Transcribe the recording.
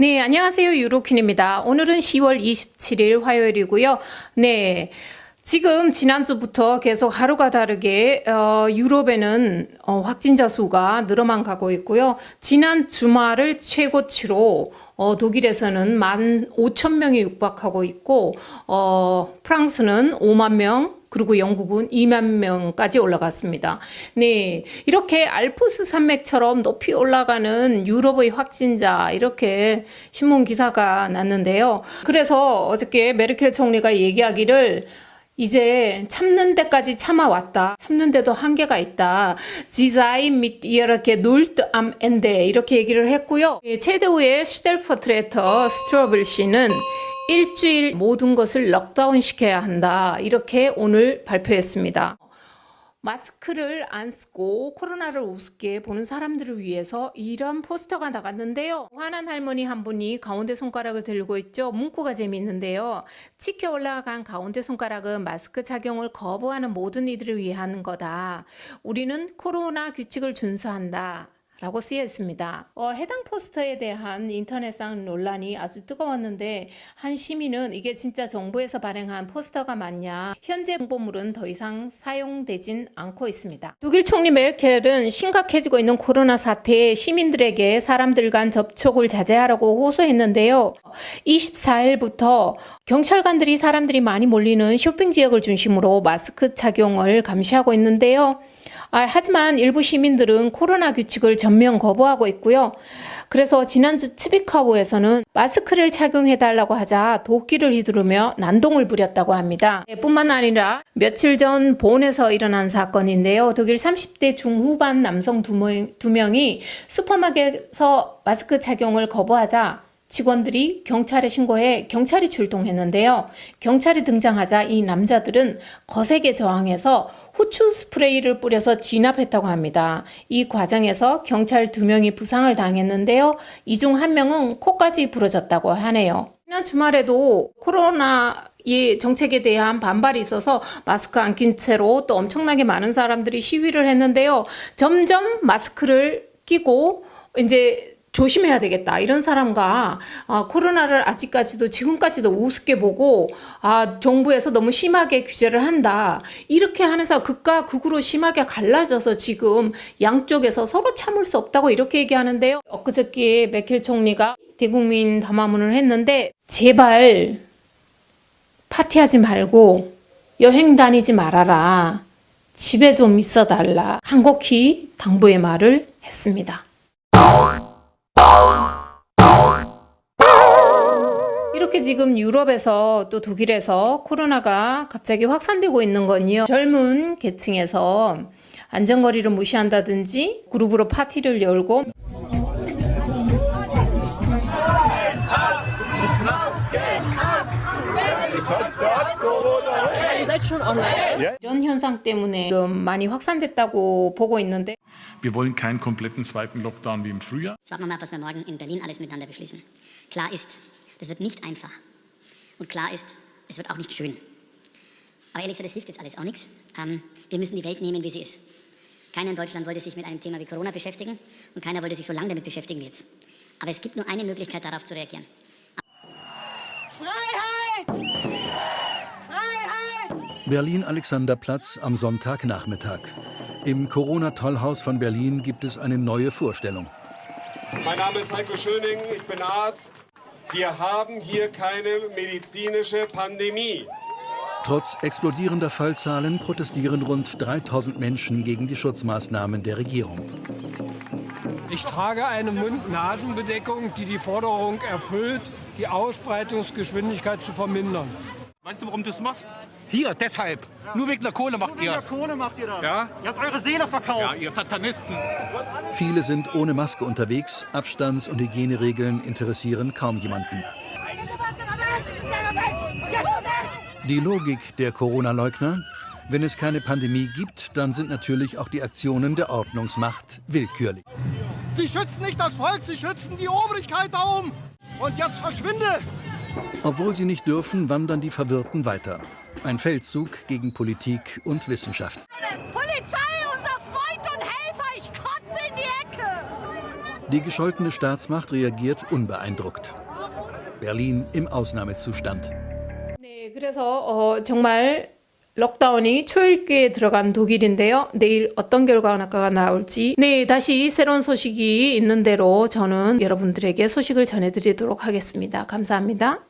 네, 안녕하세요. 유로킨입니다. 오늘은 10월 27일 화요일이고요. 네. 지금 지난주부터 계속 하루가 다르게 어, 유럽에는 어, 확진자 수가 늘어만 가고 있고요. 지난 주말을 최고치로 어, 독일에서는 1만 5천 명이 육박하고 있고 어, 프랑스는 5만 명, 그리고 영국은 2만 명까지 올라갔습니다. 네. 이렇게 알프스 산맥처럼 높이 올라가는 유럽의 확진자, 이렇게 신문 기사가 났는데요. 그래서 어저께 메르켈 총리가 얘기하기를 이제 참는 데까지 참아왔다. 참는데도 한계가 있다. 지자이 및 이렇게 놀트 암 엔데 이렇게 얘기를 했고요. 예, 최대우의 슈델퍼트레터 스트로블 씨는 일주일 모든 것을 럭다운 시켜야 한다. 이렇게 오늘 발표했습니다. 마스크를 안 쓰고 코로나를 우습게 보는 사람들을 위해서 이런 포스터가 나갔는데요. 화난 할머니 한 분이 가운데 손가락을 들고 있죠. 문구가 재미있는데요. 치켜 올라간 가운데 손가락은 마스크 착용을 거부하는 모든 이들을 위한 거다. 우리는 코로나 규칙을 준수한다. 라고 쓰여 있습니다. 어, 해당 포스터에 대한 인터넷상 논란이 아주 뜨거웠는데 한 시민은 이게 진짜 정부에서 발행한 포스터가 맞냐 현재 홍보물은 더 이상 사용되진 않고 있습니다. 독일 총리 메르켈은 심각해지고 있는 코로나 사태에 시민들에게 사람들 간 접촉을 자제하라고 호소했는데요. 24일부터 경찰관들이 사람들이 많이 몰리는 쇼핑 지역을 중심으로 마스크 착용을 감시하고 있는데요. 아, 하지만 일부 시민들은 코로나 규칙을 전면 거부하고 있고요. 그래서 지난주 츠비카우에서는 마스크를 착용해달라고 하자 도끼를 휘두르며 난동을 부렸다고 합니다. 네, 뿐만 아니라 며칠 전 본에서 일어난 사건인데요. 독일 30대 중후반 남성 두 명이 슈퍼마켓에서 마스크 착용을 거부하자 직원들이 경찰에 신고해 경찰이 출동했는데요. 경찰이 등장하자 이 남자들은 거세게 저항해서 후추 스프레이를 뿌려서 진압했다고 합니다. 이 과정에서 경찰 두 명이 부상을 당했는데요. 이 중 한 명은 코까지 부러졌다고 하네요. 지난 주말에도 코로나 이 정책에 대한 반발이 있어서 마스크 안 낀 채로 또 엄청나게 많은 사람들이 시위를 했는데요. 점점 마스크를 끼고 이제 조심해야 되겠다. 이런 사람과 아, 코로나를 아직까지도 지금까지도 우습게 보고 아, 정부에서 너무 심하게 규제를 한다. 이렇게 사람 극과 극으로 심하게 갈라져서 지금 양쪽에서 서로 참을 수 없다고 이렇게 얘기하는데요. 엊그저께 메켈 총리가 대국민 담화문을 했는데 제발 파티하지 말고 여행 다니지 말아라. 집에 좀 있어 달라. 간곡히 당부의 말을 했습니다. 이렇게 지금 유럽에서 또 독일에서 코로나가 갑자기 확산되고 있는 건요. 젊은 계층에서 안전거리를 무시한다든지 그룹으로 파티를 열고. 이런 현상 때문에 지금 많이 확산됐다고 보고 있는데 Wir wollen keinen kompletten zweiten Lockdown wie im Frühjahr. Warten wir mal was wir morgen in Berlin alles miteinander beschließen. Klar ist, das wird nicht einfach. Und klar ist, es wird auch nicht schön. Aber ehrlich gesagt, das hilft jetzt alles auch nichts. Ähm, wir müssen die Welt nehmen, wie sie ist. Keiner in Deutschland wollte sich mit einem Thema wie Corona beschäftigen und keiner wollte sich so lange damit beschäftigen wie jetzt. Aber es gibt nur eine Möglichkeit, darauf zu reagieren. Freiheit! Freiheit! Berlin-Alexanderplatz am Sonntagnachmittag. Im Corona-Tollhaus von Berlin gibt es eine neue Vorstellung. Mein Name ist Heiko Schöning, ich bin Arzt. Wir haben hier keine medizinische Pandemie. Trotz explodierender Fallzahlen protestieren rund 3000 Menschen gegen die Schutzmaßnahmen der Regierung. Ich trage eine Mund-Nasen-Bedeckung, die die Forderung erfüllt, die Ausbreitungsgeschwindigkeit zu vermindern. Weißt du, warum du es machst? Hier, deshalb. Nur wegen der Kohle macht ihr Wegen der. Kohle macht ihr das. Ja? Ihr habt eure Seele verkauft. Ja, ihr Satanisten. Viele sind ohne Maske unterwegs. Abstands- und Hygieneregeln interessieren kaum jemanden. Die Logik der Corona-Leugner? Wenn es keine Pandemie gibt, dann sind natürlich auch die Aktionen der Ordnungsmacht willkürlich. Sie schützen nicht das Volk, sie schützen die Obrigkeit da oben. Und jetzt verschwinde! Obwohl sie nicht dürfen, wandern die Verwirrten weiter. Ein Feldzug gegen Politik und Wissenschaft. Polizei, unser Freund und Helfer, ich kotze in die Ecke! Die gescholtene Staatsmacht reagiert unbeeindruckt. Berlin im Ausnahmezustand. 네, 그래서 어, 정말 록다운이 초읽기에 들어간 독일인데요. 내일 어떤 결과가 나올지 네 다시 새로운 소식이 있는 대로 저는 여러분들에게 소식을 전해드리도록 하겠습니다. 감사합니다.